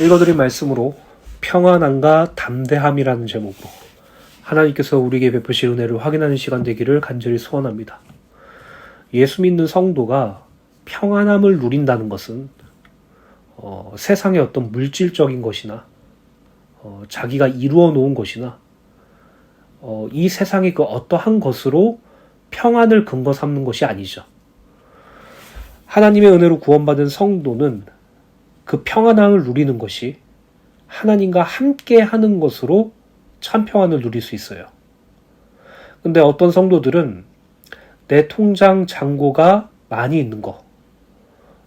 읽어드린 말씀으로 평안함과 담대함이라는 제목으로 하나님께서 우리에게 베푸실 은혜를 확인하는 시간 되기를 간절히 소원합니다. 예수 믿는 성도가 평안함을 누린다는 것은 어, 세상의 어떤 물질적인 것이나 어, 자기가 이루어 놓은 것이나 어, 이 세상의 그 어떠한 것으로 평안을 근거 삼는 것이 아니죠. 하나님의 은혜로 구원받은 성도는 그 평안함을 누리는 것이 하나님과 함께 하는 것으로 참 평안을 누릴 수 있어요. 근데 어떤 성도들은 내 통장 잔고가 많이 있는 거,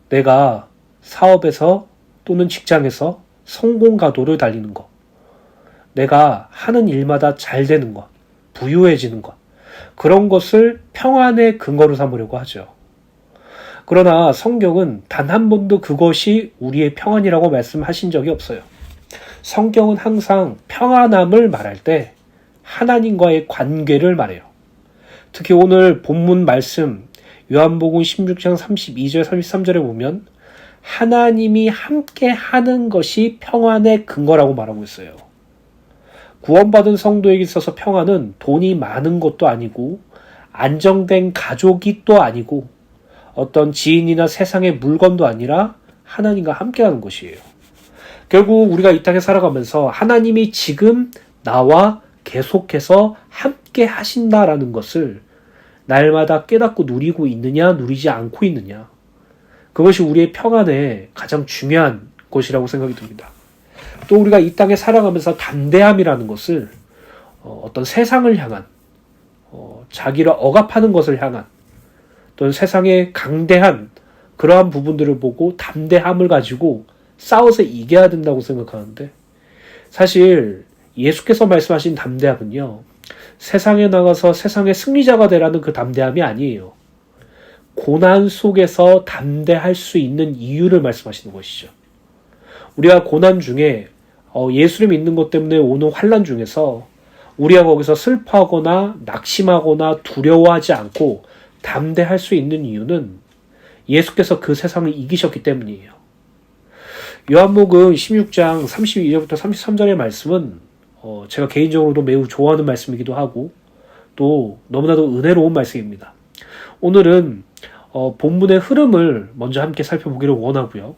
내가 사업에서 또는 직장에서 성공 가도를 달리는 것, 내가 하는 일마다 잘 되는 것, 부유해지는 것, 그런 것을 평안의 근거로 삼으려고 하죠. 그러나 성경은 단 한 번도 그것이 우리의 평안이라고 말씀하신 적이 없어요. 성경은 항상 평안함을 말할 때 하나님과의 관계를 말해요. 특히 오늘 본문 말씀 요한복음 16장 32절 33절에 보면 하나님이 함께 하는 것이 평안의 근거라고 말하고 있어요. 구원받은 성도에게 있어서 평안은 돈이 많은 것도 아니고 안정된 가족이 또 아니고 어떤 지인이나 세상의 물건도 아니라 하나님과 함께하는 것이에요. 결국 우리가 이 땅에 살아가면서 하나님이 지금 나와 계속해서 함께 하신다라는 것을 날마다 깨닫고 누리고 있느냐, 누리지 않고 있느냐. 그것이 우리의 평안에 가장 중요한 것이라고 생각이 듭니다. 또 우리가 이 땅에 살아가면서 담대함이라는 것을 어, 어떤 세상을 향한 어, 자기를 억압하는 것을 향한 또는 세상의 강대한 그러한 부분들을 보고 담대함을 가지고 싸워서 이겨야 된다고 생각하는데 사실 예수께서 말씀하신 담대함은요 세상에 나가서 세상의 승리자가 되라는 그 담대함이 아니에요. 고난 속에서 담대할 수 있는 이유를 말씀하시는 것이죠. 우리가 고난 중에 어, 예수를 믿는 것 때문에 오는 환란 중에서 우리가 거기서 슬퍼하거나 낙심하거나 두려워하지 않고 담대할 수 있는 이유는 예수께서 그 세상을 이기셨기 때문이에요. 요한복음 16장 32절부터 33절의 말씀은 어, 제가 개인적으로도 매우 좋아하는 말씀이기도 하고 또 너무나도 은혜로운 말씀입니다. 오늘은 어, 본문의 흐름을 먼저 함께 살펴보기를 원하고요.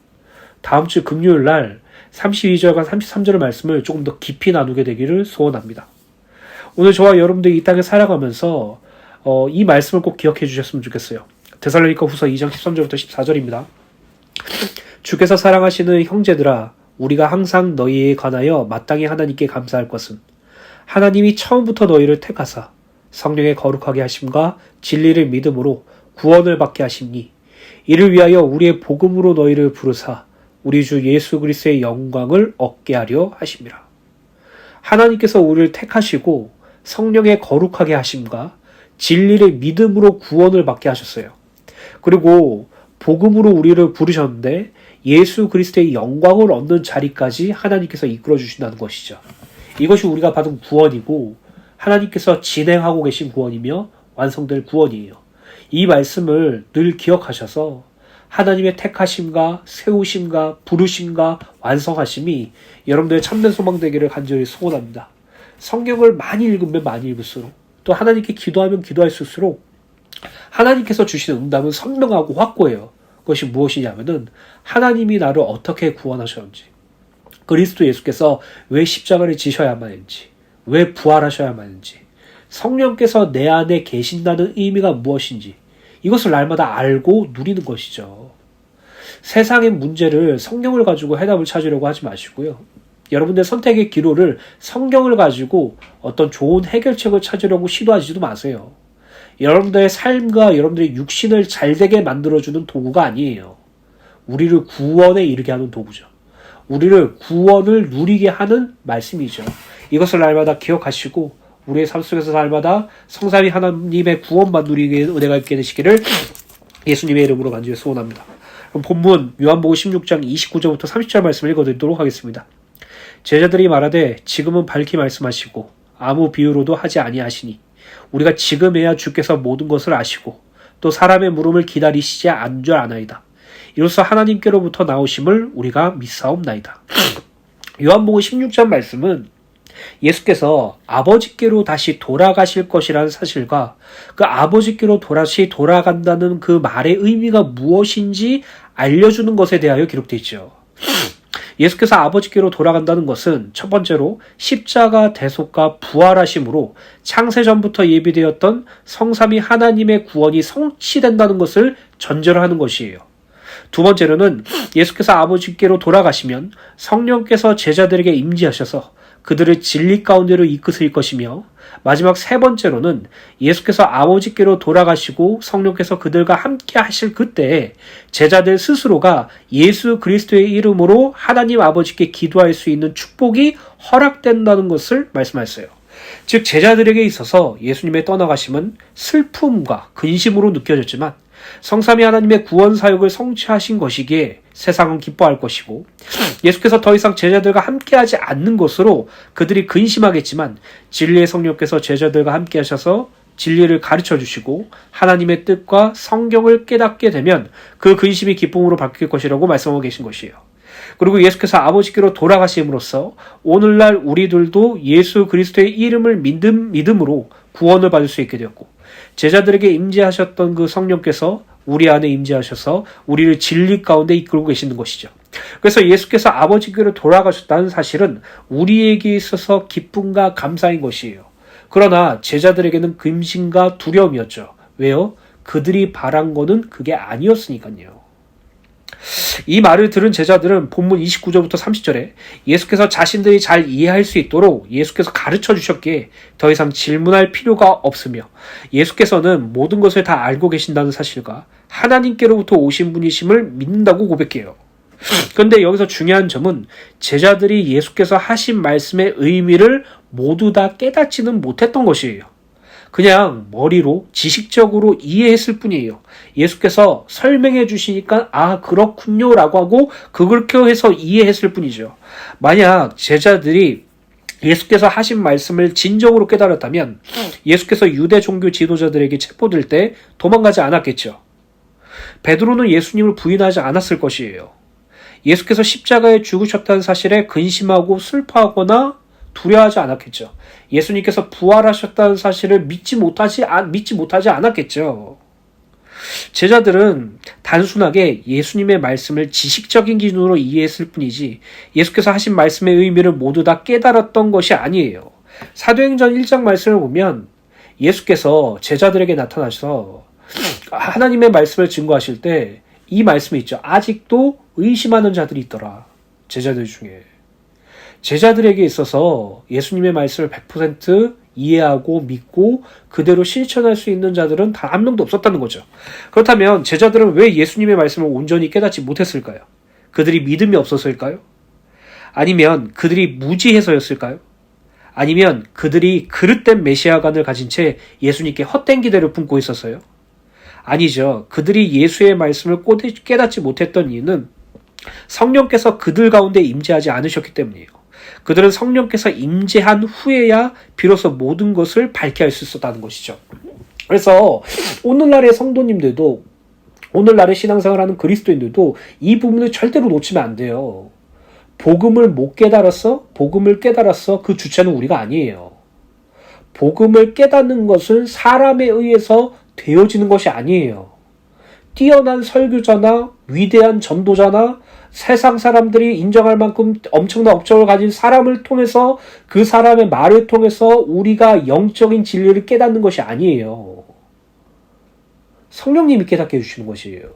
다음 주 금요일 날 32절과 33절의 말씀을 조금 더 깊이 나누게 되기를 소원합니다. 오늘 저와 여러분들이 이 땅에 살아가면서 어, 이 말씀을 꼭 기억해 주셨으면 좋겠어요. 데살로니가 후서 2장 13절부터 14절입니다. 주께서 사랑하시는 형제들아 우리가 항상 너희에 관하여 마땅히 하나님께 감사할 것은 하나님이 처음부터 너희를 택하사 성령의 거룩하게 하심과 진리를 믿음으로 구원을 받게 하심니 이를 위하여 우리의 복음으로 너희를 부르사 우리 주 예수 그리스도의 영광을 얻게 하려 하심이라. 하나님께서 우리를 택하시고 성령의 거룩하게 하심과 진리를 믿음으로 구원을 받게 하셨어요. 그리고 복음으로 우리를 부르셨는데 예수 그리스도의 영광을 얻는 자리까지 하나님께서 이끌어 주신다는 것이죠. 이것이 우리가 받은 구원이고 하나님께서 진행하고 계신 구원이며 완성될 구원이에요. 이 말씀을 늘 기억하셔서 하나님의 택하심과 세우심과 부르심과 완성하심이 여러분들의 참된 소망 되기를 간절히 소원합니다. 성경을 많이 읽으면 많이 읽을수록 또 하나님께 기도하면 기도할수록 하나님께서 주시는 응답은 선명하고 확고해요. 그것이 무엇이냐면은 하나님이 나를 어떻게 구원하셨는지, 그리스도 예수께서 왜 십자가를 지셔야만 했는지, 왜 부활하셔야만 했는지, 성령께서 내 안에 계신다는 의미가 무엇인지, 이것을 날마다 알고 누리는 것이죠. 세상의 문제를 성경을 가지고 해답을 찾으려고 하지 마시고요. 여러분들 선택의 기로를 성경을 가지고 어떤 좋은 해결책을 찾으려고 시도하지도 마세요. 여러분들의 삶과 여러분들의 육신을 잘되게 만들어주는 도구가 아니에요. 우리를 구원에 이르게 하는 도구죠. 우리를 구원을 누리게 하는 말씀이죠. 이것을 날마다 기억하시고 우리의 삶 속에서 날마다 성삼위 하나님의 구원만 누리게 은혜가 있게 되시기를 예수님의 이름으로 간절히 소원합니다. 그럼 본문 요한복음 16장 29절부터 30절 말씀을 읽어드리도록 하겠습니다. 제자들이 말하되 지금은 밝히 말씀하시고 아무 비유로도 하지 아니하시니 우리가 지금에야 주께서 모든 것을 아시고 또 사람의 물음을 기다리시지 않줄 아나이다. 이로써 하나님께로부터 나오심을 우리가 믿사옵나이다. 요한복음 16장 말씀은 예수께서 아버지께로 다시 돌아가실 것이라는 사실과 그 아버지께로 다시 돌아간다는 그 말의 의미가 무엇인지 알려주는 것에 대하여 기록되어 있죠. 예수께서 아버지께로 돌아간다는 것은 첫 번째로 십자가 대속과 부활하심으로 창세전부터 예비되었던 성삼위 하나님의 구원이 성취된다는 것을 전제로 하는 것이에요. 두 번째로는 예수께서 아버지께로 돌아가시면 성령께서 제자들에게 임재하셔서 그들을 진리 가운데로 이끄실 것이며 마지막 세 번째로는 예수께서 아버지께로 돌아가시고 성령께서 그들과 함께 하실 그때 제자들 스스로가 예수 그리스도의 이름으로 하나님 아버지께 기도할 수 있는 축복이 허락된다는 것을 말씀하셨어요. 즉 제자들에게 있어서 예수님의 떠나가심은 슬픔과 근심으로 느껴졌지만 성삼위 하나님의 구원 사역을 성취하신 것이기에 세상은 기뻐할 것이고 예수께서 더 이상 제자들과 함께하지 않는 것으로 그들이 근심하겠지만 진리의 성령께서 제자들과 함께 하셔서 진리를 가르쳐 주시고 하나님의 뜻과 성경을 깨닫게 되면 그 근심이 기쁨으로 바뀔 것이라고 말씀하고 계신 것이에요. 그리고 예수께서 아버지께로 돌아가심으로써 오늘날 우리들도 예수 그리스도의 이름을 믿음, 믿음으로 구원을 받을 수 있게 되었고 제자들에게 임재하셨던 그 성령께서 우리 안에 임재하셔서 우리를 진리 가운데 이끌고 계시는 것이죠. 그래서 예수께서 아버지께로 돌아가셨다는 사실은 우리에게 있어서 기쁨과 감사인 것이에요. 그러나 제자들에게는 금신과 두려움이었죠. 왜요? 그들이 바란 거는 그게 아니었으니까요. 이 말을 들은 제자들은 본문 29절부터 30절에 예수께서 자신들이 잘 이해할 수 있도록 예수께서 가르쳐 주셨기에 더 이상 질문할 필요가 없으며 예수께서는 모든 것을 다 알고 계신다는 사실과 하나님께로부터 오신 분이심을 믿는다고 고백해요. 그런데 여기서 중요한 점은 제자들이 예수께서 하신 말씀의 의미를 모두 다 깨닫지는 못했던 것이에요. 그냥 머리로 지식적으로 이해했을 뿐이에요. 예수께서 설명해 주시니까 아 그렇군요라고 하고 그렇게 해서 이해했을 뿐이죠. 만약 제자들이 예수께서 하신 말씀을 진정으로 깨달았다면 예수께서 유대 종교 지도자들에게 체포될 때 도망가지 않았겠죠. 베드로는 예수님을 부인하지 않았을 것이에요. 예수께서 십자가에 죽으셨다는 사실에 근심하고 슬퍼하거나 두려워하지 않았겠죠. 예수님께서 부활하셨다는 사실을 믿지 못하지, 믿지 못하지 않았겠죠. 제자들은 단순하게 예수님의 말씀을 지식적인 기준으로 이해했을 뿐이지 예수께서 하신 말씀의 의미를 모두 다 깨달았던 것이 아니에요. 사도행전 1장 말씀을 보면 예수께서 제자들에게 나타나셔서 하나님의 말씀을 증거하실 때 이 말씀이 있죠. 아직도 의심하는 자들이 있더라. 제자들 중에. 제자들에게 있어서 예수님의 말씀을 100% 이해하고 믿고 그대로 실천할 수 있는 자들은 단 한 명도 없었다는 거죠. 그렇다면 제자들은 왜 예수님의 말씀을 온전히 깨닫지 못했을까요? 그들이 믿음이 없어서일까요? 아니면 그들이 무지해서였을까요? 아니면 그들이 그릇된 메시아관을 가진 채 예수님께 헛된 기대를 품고 있었어요? 아니죠. 그들이 예수의 말씀을 깨닫지 못했던 이유는 성령께서 그들 가운데 임재하지 않으셨기 때문이에요. 그들은 성령께서 임재한 후에야 비로소 모든 것을 밝게 할 수 있었다는 것이죠. 그래서 오늘날의 성도님들도 오늘날의 신앙생활 하는 그리스도인들도 이 부분을 절대로 놓치면 안 돼요. 복음을 못 깨달았어? 복음을 깨달았어? 그 주체는 우리가 아니에요. 복음을 깨닫는 것은 사람에 의해서 되어지는 것이 아니에요. 뛰어난 설교자나 위대한 전도자나 세상 사람들이 인정할 만큼 엄청난 업적을 가진 사람을 통해서 그 사람의 말을 통해서 우리가 영적인 진리를 깨닫는 것이 아니에요. 성령님이 깨닫게 해주시는 것이에요.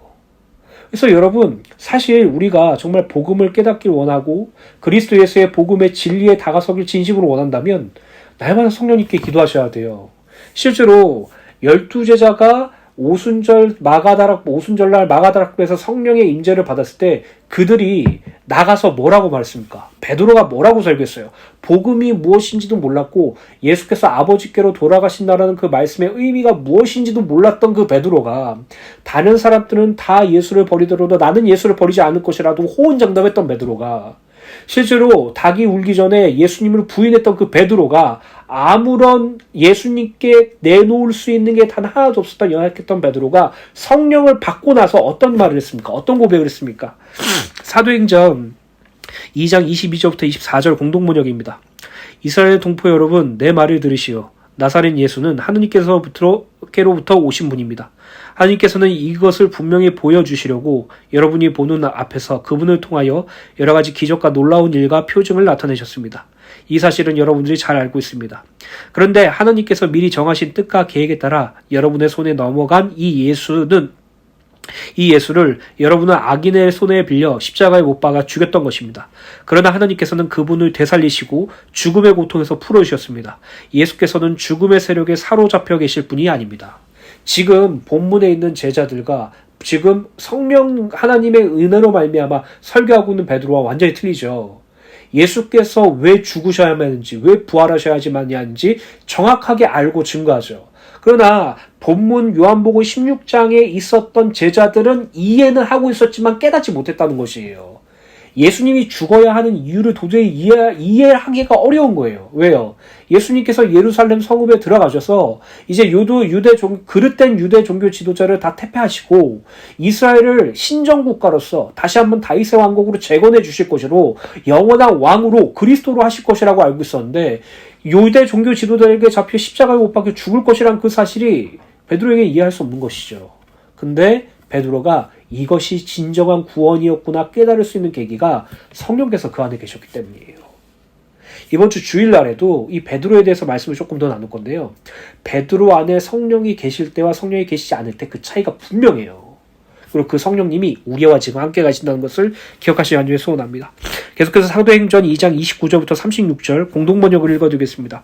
그래서 여러분, 사실 우리가 정말 복음을 깨닫길 원하고 그리스도 예수의 복음의 진리에 다가서길 진심으로 원한다면 날마다 성령님께 기도하셔야 돼요. 실제로 열두 제자가 오순절 마가다락 오순절 날 마가다락에서 성령의 임재를 받았을 때 그들이 나가서 뭐라고 말했습니까? 베드로가 뭐라고 설교했어요? 복음이 무엇인지도 몰랐고 예수께서 아버지께로 돌아가신다라는 그 말씀의 의미가 무엇인지도 몰랐던 그 베드로가 다른 사람들은 다 예수를 버리더라도 나는 예수를 버리지 않을 것이라도 호언장담했던 베드로가 실제로 닭이 울기 전에 예수님을 부인했던 그 베드로가 아무런 예수님께 내놓을 수 있는 게 단 하나도 없었던 연약했던 베드로가 성령을 받고 나서 어떤 말을 했습니까? 어떤 고백을 했습니까? 사도행전 2장 22절부터 24절 공동번역입니다. 이스라엘 동포 여러분, 내 말을 들으시오. 나사렛 예수는 하느님께서부터 오신 분입니다. 하나님께서는 이것을 분명히 보여주시려고 여러분이 보는 앞에서 그분을 통하여 여러 가지 기적과 놀라운 일과 표징을 나타내셨습니다. 이 사실은 여러분들이 잘 알고 있습니다. 그런데 하나님께서 미리 정하신 뜻과 계획에 따라 여러분의 손에 넘어간 이 예수는 이 예수를 여러분은 악인의 손에 빌려 십자가에 못 박아 죽였던 것입니다. 그러나 하나님께서는 그분을 되살리시고 죽음의 고통에서 풀어주셨습니다. 예수께서는 죽음의 세력에 사로잡혀 계실 분이 아닙니다. 지금 본문에 있는 제자들과 지금 성령 하나님의 은혜로 말미암아 설교하고 있는 베드로와 완전히 틀리죠. 예수께서 왜 죽으셔야만 하는지, 왜 부활하셔야지만 하는지 정확하게 알고 증거하죠. 그러나 본문 요한복음 16장에 있었던 제자들은 이해는 하고 있었지만 깨닫지 못했다는 것이에요. 예수님이 죽어야 하는 이유를 도저히 이해, 이해하기가 어려운 거예요. 왜요? 예수님께서 예루살렘 성읍에 들어가셔서 이제 유도 유대 종 그릇된 유대 종교 지도자를 다 퇴폐하시고 이스라엘을 신정 국가로서 다시 한번 다윗의 왕국으로 재건해 주실 것으로 영원한 왕으로 그리스도로 하실 것이라고 알고 있었는데 유대 종교 지도자에게 잡혀 십자가에 못 박혀 죽을 것이란 그 사실이 베드로에게 이해할 수 없는 것이죠. 근데 베드로가 이것이 진정한 구원이었구나 깨달을 수 있는 계기가 성령께서 그 안에 계셨기 때문이에요. 이번 주 주일날에도 이 베드로에 대해서 말씀을 조금 더 나눌 건데요. 베드로 안에 성령이 계실 때와 성령이 계시지 않을 때 그 차이가 분명해요. 그리고 그 성령님이 우리와 지금 함께 가신다는 것을 기억하시기 위해 소원합니다. 계속해서 사도행전 2장 29절부터 36절 공동 번역을 읽어드리겠습니다.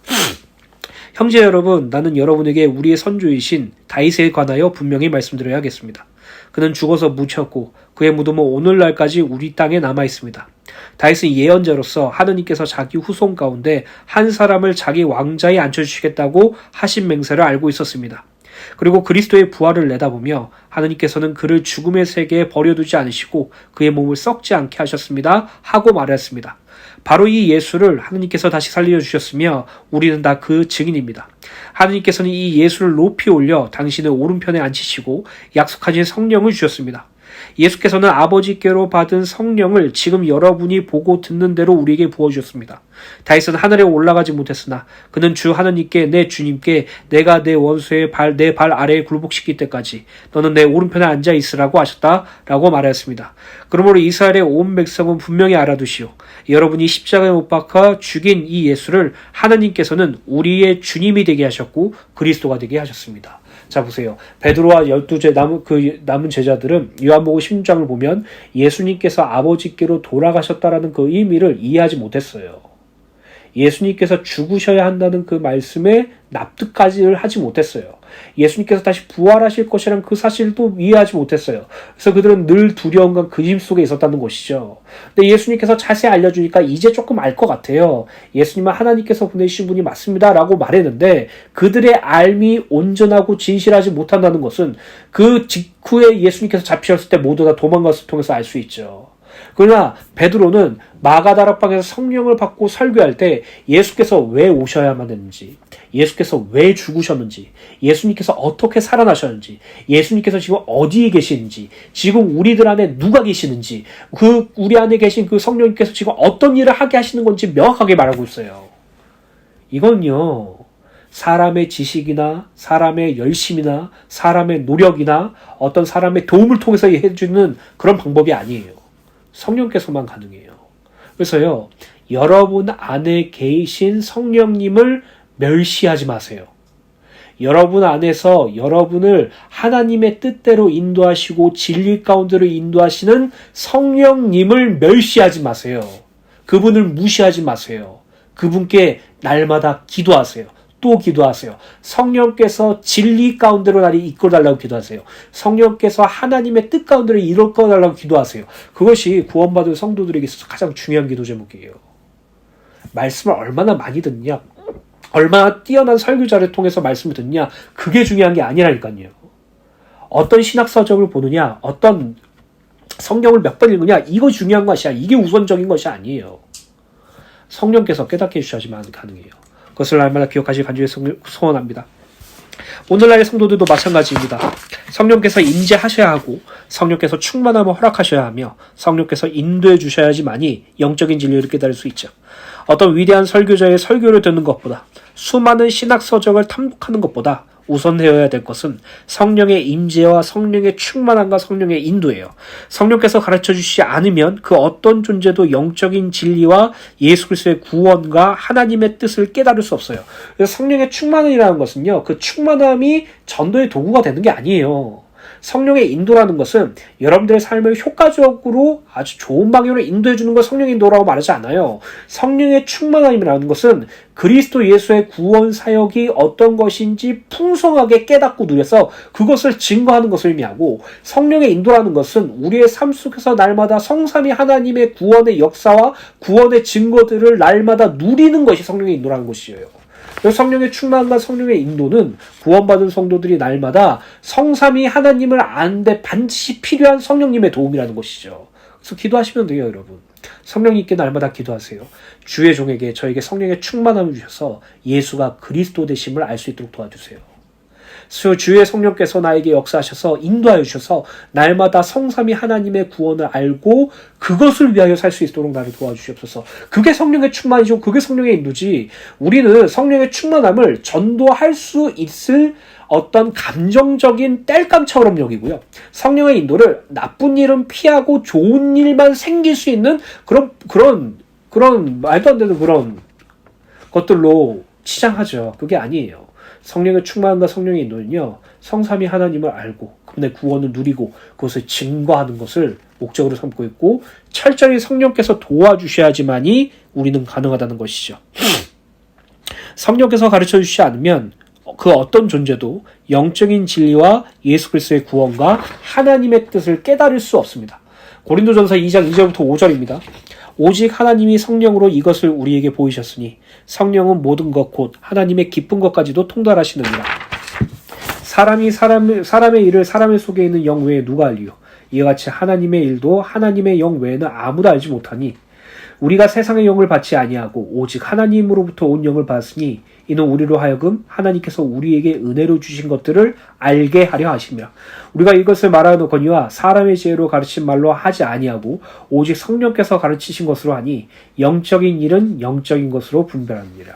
형제 여러분, 나는 여러분에게 우리의 선조이신 다윗에 관하여 분명히 말씀드려야 하겠습니다. 그는 죽어서 묻혔고 그의 무덤은 오늘날까지 우리 땅에 남아 있습니다. 다윗은 예언자로서 하느님께서 자기 후손 가운데 한 사람을 자기 왕자에 앉혀주시겠다고 하신 맹세를 알고 있었습니다. 그리고 그리스도의 부활을 내다보며 하느님께서는 그를 죽음의 세계에 버려두지 않으시고 그의 몸을 썩지 않게 하셨습니다. 하고 말했습니다. 바로 이 예수를 하느님께서 다시 살려 주셨으며 우리는 다 그 증인입니다. 하느님께서는 이 예수를 높이 올려 당신의 오른편에 앉히시고 약속하신 성령을 주셨습니다. 예수께서는 아버지께로 받은 성령을 지금 여러분이 보고 듣는 대로 우리에게 부어주셨습니다. 다윗은 하늘에 올라가지 못했으나 그는 주 하느님께 내 주님께 내가 내 원수의 발 내 발 아래에 굴복시킬 때까지 너는 내 오른편에 앉아 있으라고 하셨다라고 말하였습니다. 그러므로 이스라엘의 온 백성은 분명히 알아두시오. 여러분이 십자가에 못 박아 죽인 이 예수를 하나님께서는 우리의 주님이 되게 하셨고 그리스도가 되게 하셨습니다. 자 보세요. 베드로와 열두 제 남은 그 남은 제자들은 요한복음 16장을 보면 예수님께서 아버지께로 돌아가셨다라는 그 의미를 이해하지 못했어요. 예수님께서 죽으셔야 한다는 그 말씀에 납득까지를 하지 못했어요. 예수님께서 다시 부활하실 것이라는 그 사실도 이해하지 못했어요. 그래서 그들은 늘 두려움과 근심 속에 있었다는 것이죠. 근데 예수님께서 자세히 알려주니까 이제 조금 알 것 같아요. 예수님은 하나님께서 보내신 분이 맞습니다. 라고 말했는데 그들의 알미 온전하고 진실하지 못한다는 것은 그 직후에 예수님께서 잡히셨을 때 모두 다 도망갔을 통해서 알 수 있죠. 그러나 베드로는 마가다락방에서 성령을 받고 설교할 때 예수께서 왜 오셔야만 했는지, 예수께서 왜 죽으셨는지, 예수님께서 어떻게 살아나셨는지, 예수님께서 지금 어디에 계시는지, 지금 우리들 안에 누가 계시는지, 그 우리 안에 계신 그 성령님께서 지금 어떤 일을 하게 하시는 건지 명확하게 말하고 있어요. 이건요. 사람의 지식이나 사람의 열심이나 사람의 노력이나 어떤 사람의 도움을 통해서 해주는 그런 방법이 아니에요. 성령께서만 가능해요. 그래서요, 여러분 안에 계신 성령님을 멸시하지 마세요. 여러분 안에서 여러분을 하나님의 뜻대로 인도하시고 진리 가운데로 인도하시는 성령님을 멸시하지 마세요. 그분을 무시하지 마세요. 그분께 날마다 기도하세요. 또 기도하세요. 성령께서 진리 가운데로 나를 이끌어 달라고 기도하세요. 성령께서 하나님의 뜻 가운데로 이끌어 달라고 기도하세요. 그것이 구원받은 성도들에게 있어서 가장 중요한 기도 제목이에요. 말씀을 얼마나 많이 듣냐, 얼마나 뛰어난 설교자를 통해서 말씀을 듣냐, 그게 중요한 게 아니라니까요. 어떤 신학서적을 보느냐, 어떤 성경을 몇 번 읽느냐, 이거 중요한 것이 아니야. 이게 우선적인 것이 아니에요. 성령께서 깨닫게 해주셔야지만 가능해요. 그것을 날마다 기억하시길 간절히 소원합니다. 오늘날의 성도들도 마찬가지입니다. 성령께서 임재하셔야 하고 성령께서 충만함을 허락하셔야 하며 성령께서 인도해 주셔야지만이 영적인 진리를 깨달을 수 있죠. 어떤 위대한 설교자의 설교를 듣는 것보다 수많은 신학 서적을 탐독하는 것보다 우선되어야 될 것은 성령의 임재와 성령의 충만함과 성령의 인도예요. 성령께서 가르쳐 주시지 않으면 그 어떤 존재도 영적인 진리와 예수 그리스도의 구원과 하나님의 뜻을 깨달을 수 없어요. 그래서 성령의 충만함이라는 것은요. 그 충만함이 전도의 도구가 되는 게 아니에요. 성령의 인도라는 것은 여러분들의 삶을 효과적으로 아주 좋은 방향으로 인도해 주는 걸 성령 인도라고 말하지 않아요. 성령의 충만함이라는 것은 그리스도 예수의 구원 사역이 어떤 것인지 풍성하게 깨닫고 누려서 그것을 증거하는 것을 의미하고 성령의 인도라는 것은 우리의 삶 속에서 날마다 성삼위 하나님의 구원의 역사와 구원의 증거들을 날마다 누리는 것이 성령의 인도라는 것이에요. 성령의 충만과 성령의 인도는 구원받은 성도들이 날마다 성삼위 하나님을 아는데 반드시 필요한 성령님의 도움이라는 것이죠. 그래서 기도하시면 돼요, 여러분. 성령님께 날마다 기도하세요. 주의 종에게 저에게 성령의 충만함을 주셔서 예수가 그리스도 되심을 알 수 있도록 도와주세요. 주의 성령께서 나에게 역사하셔서 인도하여 주셔서 날마다 성삼위 하나님의 구원을 알고 그것을 위하여 살 수 있도록 나를 도와주시옵소서. 그게 성령의 충만이죠. 그게 성령의 인도지. 우리는 성령의 충만함을 전도할 수 있을 어떤 감정적인 땔감처럼 여기고요. 성령의 인도를 나쁜 일은 피하고 좋은 일만 생길 수 있는 그런 그런 그런 말도 안 되는 그런 것들로 치장하죠. 그게 아니에요. 성령의 충만함과 성령의 인도는요, 성삼위 하나님을 알고, 그분의 구원을 누리고, 그것을 증거하는 것을 목적으로 삼고 있고, 철저히 성령께서 도와주셔야지만이 우리는 가능하다는 것이죠. 성령께서 가르쳐 주시지 않으면 그 어떤 존재도 영적인 진리와 예수 그리스도의 구원과 하나님의 뜻을 깨달을 수 없습니다. 고린도전서 2장 2절부터 5절입니다. 오직 하나님이 성령으로 이것을 우리에게 보이셨으니 성령은 모든 것 곧 하나님의 깊은 것까지도 통달하시느니라. 사람이 사람, 사람의 일을 사람의 속에 있는 영 외에 누가 알리요? 이와 같이 하나님의 일도 하나님의 영 외에는 아무도 알지 못하니 우리가 세상의 영을 받지 아니하고 오직 하나님으로부터 온 영을 받았으니 이는 우리로 하여금 하나님께서 우리에게 은혜로 주신 것들을 알게 하려 하시며 우리가 이것을 말하노거니와 사람의 지혜로 가르친 말로 하지 아니하고 오직 성령께서 가르치신 것으로 하니 영적인 일은 영적인 것으로 분별합니다.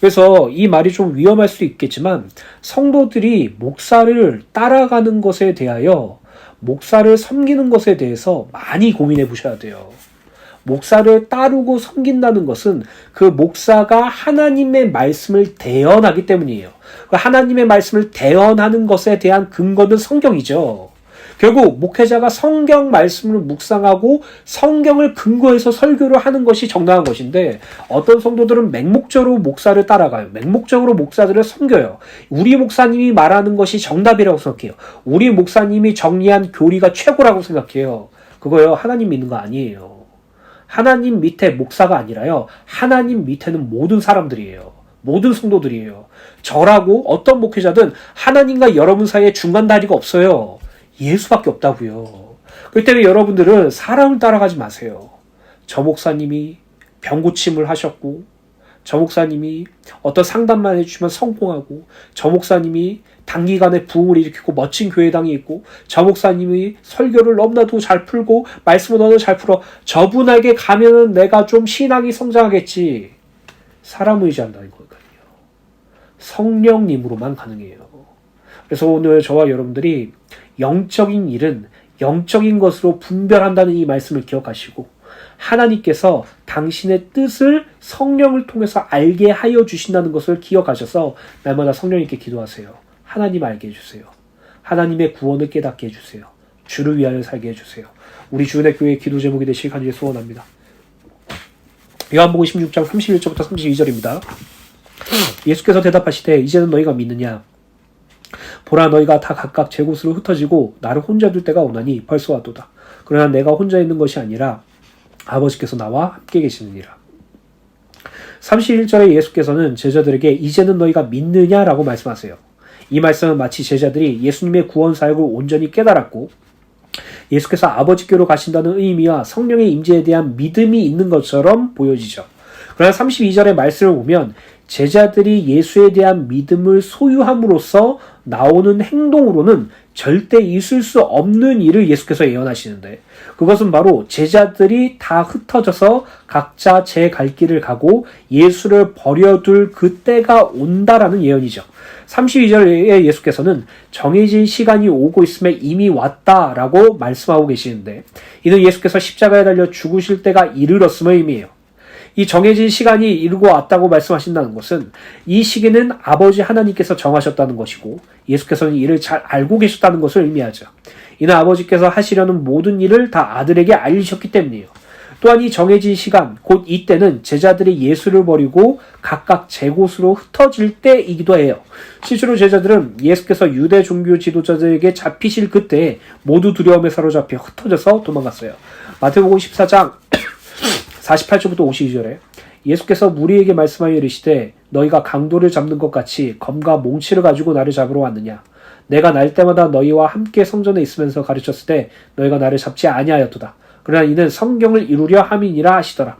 그래서 이 말이 좀 위험할 수 있겠지만 성도들이 목사를 따라가는 것에 대하여 목사를 섬기는 것에 대해서 많이 고민해 보셔야 돼요. 목사를 따르고 섬긴다는 것은 그 목사가 하나님의 말씀을 대언하기 때문이에요. 그 하나님의 말씀을 대언하는 것에 대한 근거는 성경이죠. 결국 목회자가 성경 말씀을 묵상하고 성경을 근거해서 설교를 하는 것이 정당한 것인데 어떤 성도들은 맹목적으로 목사를 따라가요. 맹목적으로 목사들을 섬겨요. 우리 목사님이 말하는 것이 정답이라고 생각해요. 우리 목사님이 정리한 교리가 최고라고 생각해요. 그거요. 하나님 믿는 거 아니에요. 하나님 밑에 목사가 아니라요. 하나님 밑에는 모든 사람들이에요. 모든 성도들이에요. 저라고 어떤 목회자든 하나님과 여러분 사이에 중간 다리가 없어요. 예수밖에 없다고요. 때문에 여러분들은 사람을 따라가지 마세요. 저 목사님이 병 고침을 하셨고 저 목사님이 어떤 상담만 해주시면 성공하고 저 목사님이 단기간에 부흥을 일으키고 멋진 교회당이 있고 저 목사님이 설교를 너무나도 잘 풀고 말씀을 너무 잘 풀어 저분에게 가면은 내가 좀 신앙이 성장하겠지. 사람 의지한다는 거거든요. 성령님으로만 가능해요. 그래서 오늘 저와 여러분들이 영적인 일은 영적인 것으로 분별한다는 이 말씀을 기억하시고 하나님께서 당신의 뜻을 성령을 통해서 알게 하여 주신다는 것을 기억하셔서 날마다 성령님께 기도하세요. 하나님 알게 해주세요. 하나님의 구원을 깨닫게 해주세요. 주를 위하여 살게 해주세요. 우리 주은혜 교회 기도 제목이 되실 간절히 소원합니다. 요한복음 16장 31절부터 32절입니다. 예수께서 대답하시되 이제는 너희가 믿느냐 보라 너희가 다 각각 제 곳으로 흩어지고 나를 혼자 둘 때가 오나니 벌써 왔도다. 그러나 내가 혼자 있는 것이 아니라 아버지께서 나와 함께 계시느니라. 31절에 예수께서는 제자들에게 이제는 너희가 믿느냐라고 말씀하세요. 이 말씀은 마치 제자들이 예수님의 구원 사역을 온전히 깨달았고 예수께서 아버지께로 가신다는 의미와 성령의 임재에 대한 믿음이 있는 것처럼 보여지죠. 그러나 32절의 말씀을 보면 제자들이 예수에 대한 믿음을 소유함으로써 나오는 행동으로는 절대 있을 수 없는 일을 예수께서 예언하시는데 그것은 바로 제자들이 다 흩어져서 각자 제 갈 길을 가고 예수를 버려둘 그때가 온다라는 예언이죠. 32절에 예수께서는 정해진 시간이 오고 있음에 이미 왔다라고 말씀하고 계시는데 이는 예수께서 십자가에 달려 죽으실 때가 이르렀음을 의미해요. 이 정해진 시간이 이르고 왔다고 말씀하신다는 것은 이 시기는 아버지 하나님께서 정하셨다는 것이고 예수께서는 이를 잘 알고 계셨다는 것을 의미하죠. 이는 아버지께서 하시려는 모든 일을 다 아들에게 알리셨기 때문이에요. 또한 이 정해진 시간, 곧 이때는 제자들이 예수를 버리고 각각 제 곳으로 흩어질 때이기도 해요. 실제로 제자들은 예수께서 유대 종교 지도자들에게 잡히실 그때 모두 두려움에 사로잡혀 흩어져서 도망갔어요. 마태복음 14장 48절부터 52절에 예수께서 무리에게 말씀하여 이르시되 너희가 강도를 잡는 것 같이 검과 몽치를 가지고 나를 잡으러 왔느냐? 내가 날 때마다 너희와 함께 성전에 있으면서 가르쳤을 때 너희가 나를 잡지 아니하였도다. 그러나 이는 성경을 이루려 함이니라 하시더라.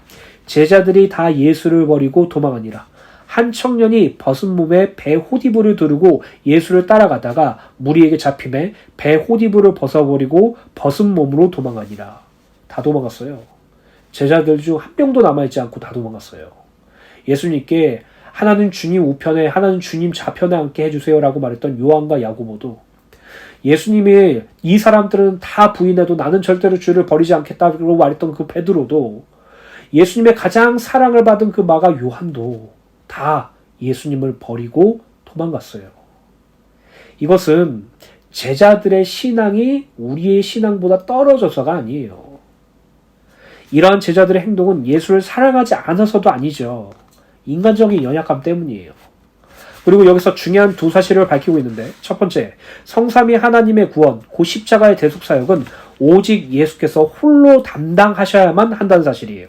제자들이 다 예수를 버리고 도망하니라. 한 청년이 벗은 몸에 배 호디부를 두르고 예수를 따라가다가 무리에게 잡힘에 배 호디부를 벗어버리고 벗은 몸으로 도망하니라. 다 도망갔어요 제자들 중 한 명도 남아있지 않고 다 도망갔어요. 예수님께 하나는 주님 우편에 하나는 주님 좌편에 앉게 해주세요라고 말했던 요한과 야고보도 예수님이 이 사람들은 다 부인해도 나는 절대로 주를 버리지 않겠다고 말했던 그 베드로도 예수님의 가장 사랑을 받은 그 마가 요한도 다 예수님을 버리고 도망갔어요. 이것은 제자들의 신앙이 우리의 신앙보다 떨어져서가 아니에요. 이러한 제자들의 행동은 예수를 사랑하지 않아서도 아니죠. 인간적인 연약함 때문이에요. 그리고 여기서 중요한 두 사실을 밝히고 있는데 첫 번째, 성삼위 하나님의 구원, 고 십자가의 대속 사역은 오직 예수께서 홀로 담당하셔야만 한다는 사실이에요.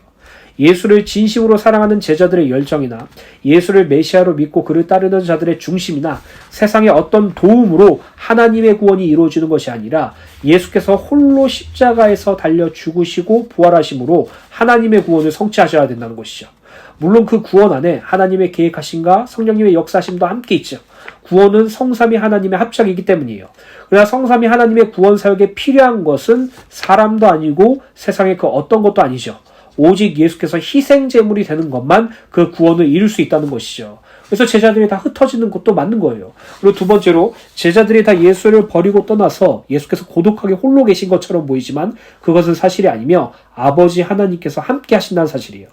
예수를 진심으로 사랑하는 제자들의 열정이나 예수를 메시아로 믿고 그를 따르는 자들의 중심이나 세상의 어떤 도움으로 하나님의 구원이 이루어지는 것이 아니라 예수께서 홀로 십자가에서 달려 죽으시고 부활하심으로 하나님의 구원을 성취하셔야 된다는 것이죠. 물론 그 구원 안에 하나님의 계획하심과 성령님의 역사심도 함께 있죠. 구원은 성삼이 하나님의 합작이기 때문이에요. 그러나 성삼이 하나님의 구원 사역에 필요한 것은 사람도 아니고 세상의 그 어떤 것도 아니죠. 오직 예수께서 희생 제물이 되는 것만 그 구원을 이룰 수 있다는 것이죠. 그래서 제자들이 다 흩어지는 것도 맞는 거예요. 그리고 두 번째로 제자들이 다 예수를 버리고 떠나서 예수께서 고독하게 홀로 계신 것처럼 보이지만 그것은 사실이 아니며 아버지 하나님께서 함께 하신다는 사실이에요.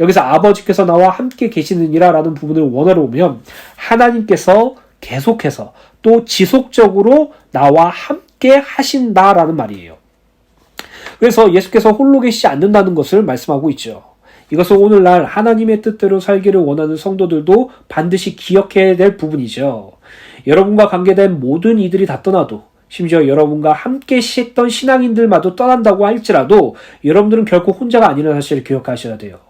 여기서 아버지께서 나와 함께 계시느니라 라는 부분을 원어로 보면 하나님께서 계속해서 또 지속적으로 나와 함께 하신다라는 말이에요. 그래서 예수께서 홀로 계시지 않는다는 것을 말씀하고 있죠. 이것은 오늘날 하나님의 뜻대로 살기를 원하는 성도들도 반드시 기억해야 될 부분이죠. 여러분과 관계된 모든 이들이 다 떠나도 심지어 여러분과 함께 했던 신앙인들마저 떠난다고 할지라도 여러분들은 결코 혼자가 아니라는 사실을 기억하셔야 돼요.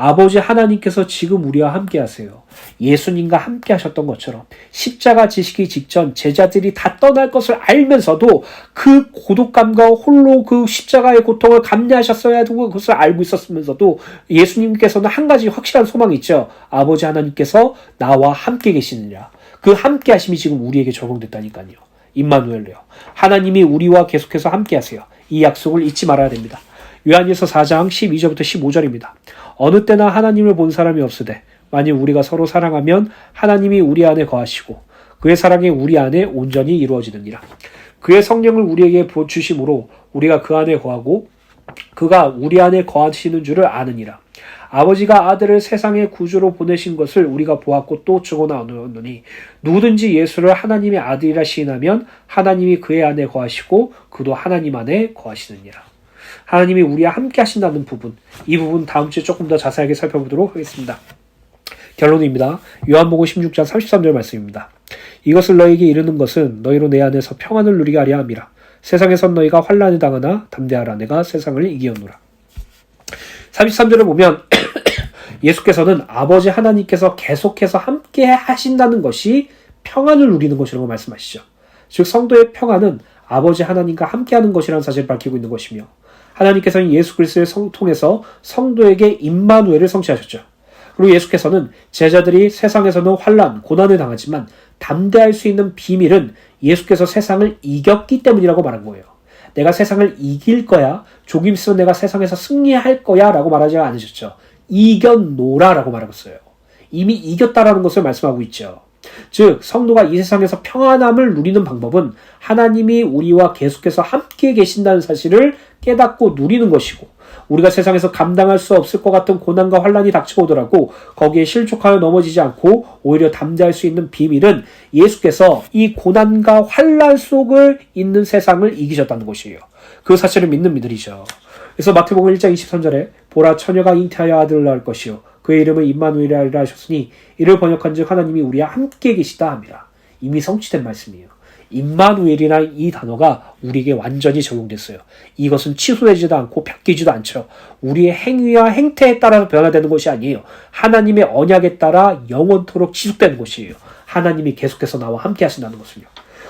아버지 하나님께서 지금 우리와 함께 하세요. 예수님과 함께 하셨던 것처럼 십자가 지시기 직전 제자들이 다 떠날 것을 알면서도 그 고독감과 홀로 그 십자가의 고통을 감내하셨어야 하고 그것을 알고 있었으면서도 예수님께서는 한 가지 확실한 소망이 있죠. 아버지 하나님께서 나와 함께 계시느냐. 그 함께 하심이 지금 우리에게 적용됐다니까요. 임마누엘로요. 하나님이 우리와 계속해서 함께 하세요. 이 약속을 잊지 말아야 됩니다. 요한일서 4장 12절부터 15절입니다. 어느 때나 하나님을 본 사람이 없으되 만일 우리가 서로 사랑하면 하나님이 우리 안에 거하시고 그의 사랑이 우리 안에 온전히 이루어지느니라. 그의 성령을 우리에게 주심으로 우리가 그 안에 거하고 그가 우리 안에 거하시는 줄을 아느니라. 아버지가 아들을 세상의 구주로 보내신 것을 우리가 보았고 또 증언하노니 누구든지 예수를 하나님의 아들이라 시인하면 하나님이 그의 안에 거하시고 그도 하나님 안에 거하시느니라. 하나님이 우리와 함께 하신다는 부분, 이 부분 다음 주에 조금 더 자세하게 살펴보도록 하겠습니다. 결론입니다. 요한복음 16장 33절 말씀입니다. 이것을 너에게 이르는 것은 너희로 내 안에서 평안을 누리게 하려 함이라. 세상에선 너희가 환란을 당하나 담대하라 내가 세상을 이기었노라. 33절을 보면 예수께서는 아버지 하나님께서 계속해서 함께 하신다는 것이 평안을 누리는 것이라고 말씀하시죠. 즉 성도의 평안은 아버지 하나님과 함께하는 것이라는 사실을 밝히고 있는 것이며 하나님께서는 예수 그리스도의 성 통해서 성도에게 임마누엘을 성취하셨죠. 그리고 예수께서는 제자들이 세상에서는 환란, 고난을 당하지만 담대할 수 있는 비밀은 예수께서 세상을 이겼기 때문이라고 말한 거예요. 내가 세상을 이길 거야. 조금 있으면 내가 세상에서 승리할 거야. 라고 말하지 않으셨죠. 이겨노라 라고 말하셨어요. 이미 이겼다라는 것을 말씀하고 있죠. 즉, 성도가 이 세상에서 평안함을 누리는 방법은 하나님이 우리와 계속해서 함께 계신다는 사실을 깨닫고 누리는 것이고, 우리가 세상에서 감당할 수 없을 것 같은 고난과 환란이 닥쳐오더라도 거기에 실족하여 넘어지지 않고 오히려 담대할 수 있는 비밀은 예수께서 이 고난과 환란 속을 있는 세상을 이기셨다는 것이에요. 그 사실을 믿는 믿으리죠. 그래서 마태복음 1장 23절에 보라 처녀가 잉태하여 아들을 낳을 것이요 그의 이름을 임마누엘이라 하셨으니 이를 번역한즉 하나님이 우리와 함께 계시다 함이라. 이미 성취된 말씀이에요. 임마누엘이라는 이 단어가 우리에게 완전히 적용됐어요. 이것은 취소되지도 않고 바뀌지도 않죠. 우리의 행위와 행태에 따라서 변화되는 것이 아니에요. 하나님의 언약에 따라 영원토록 지속되는 것이에요. 하나님이 계속해서 나와 함께 하신다는 것을요.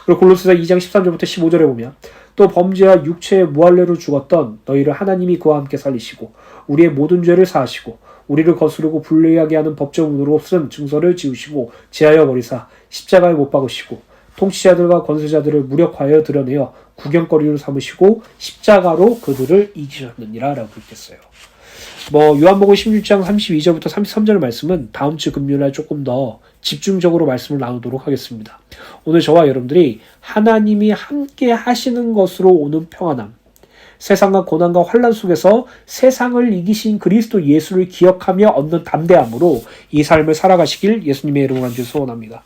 그리고 골로새서 2장 13절부터 15절에 보면 또 범죄와 육체의 무할례로 죽었던 너희를 하나님이 그와 함께 살리시고 우리의 모든 죄를 사하시고 우리를 거스르고 불리하게 하는 법정으로 쓴 증서를 지우시고 제하여 버리사 십자가에 못 박으시고 통치자들과 권세자들을 무력하여 드러내어 구경거리로 삼으시고 십자가로 그들을 이기셨느니라 라고 읽겠어요. 뭐 요한복음 16장 32절부터 33절 말씀은 다음 주 금요일 날 조금 더 집중적으로 말씀을 나누도록 하겠습니다. 오늘 저와 여러분들이 하나님이 함께 하시는 것으로 오는 평안함, 세상과 고난과 환란 속에서 세상을 이기신 그리스도 예수를 기억하며 얻는 담대함으로 이 삶을 살아가시길 예수님의 이름으로 간주 소원합니다.